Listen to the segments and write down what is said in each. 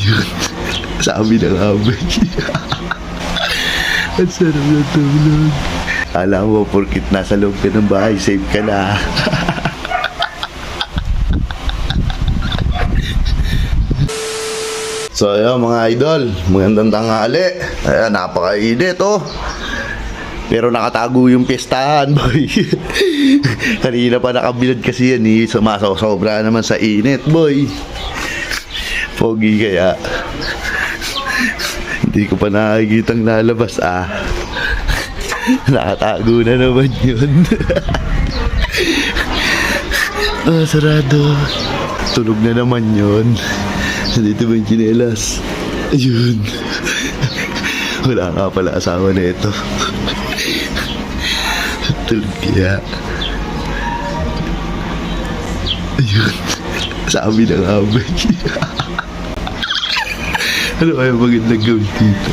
Ayun. Sabi ng abay. Ang sarap na tulog. Alam mo, porkit nasa loob ka ng bahay, safe ka na. So ayun mga idol, magandang tanghali. Ayan, napakainit oh. Pero nakatago yung pistahan, boy. Kanina pa nakabilad kasi yan eh. Sumasobra naman sa init, boy. Pogi kaya. Hindi ko pa nakikitang lalabas ah. Nakatago na naman yun. ah, sarado. Tulog na naman yun. Dito ba yung chinelas? Ayun. Wala nga pala asawa na ito. Tulog kaya. Ayun. Sabi ng abay. Ano kaya magandang gawin dito?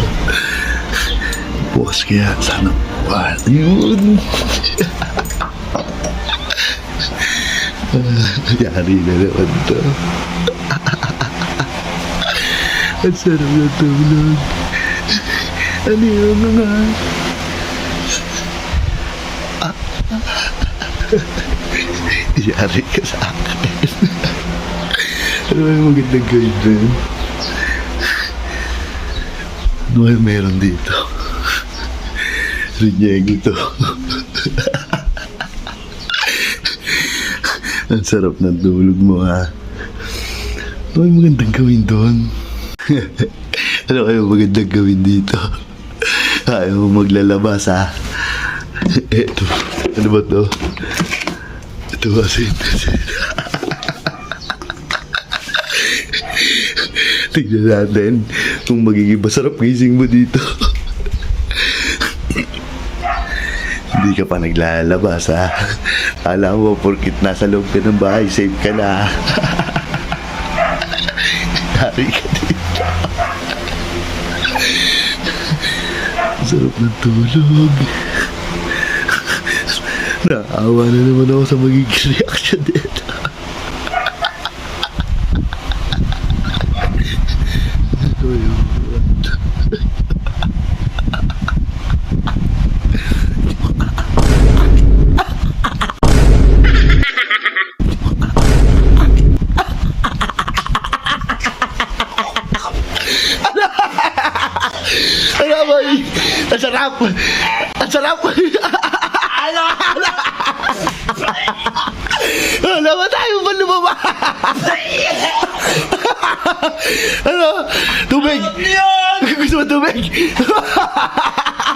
Bukas kaya sana. Wow. Ayun. Yari na naman to. Ang sarap na tulog. Ano yun nga? Yari ka sa akin. ano yung magandang gawin doon? Ano kaya meron dito? Rinyego to. Ang sarap ng tulog mo ha. Ano yung magandang gawin doon? ano kayo magandang gawin dito? Ayaw mo maglalabas ha? Eto, ano ba to? Ito kasi. Tignan natin kung magiging masarap gising mo dito. Hindi ka pa naglalabas ha. Alam mo, porkit nasa loob ka ng bahay, safe ka na. Dari ka dito. Sarap ng tulog. Naawa na naman ako sa magiging reaction dito. Ito yun. Ba? Ang sarap! Ang sarap! Ano? Ano ba tayo ba lumaba? ano? Tubig! Gusto mo tubig?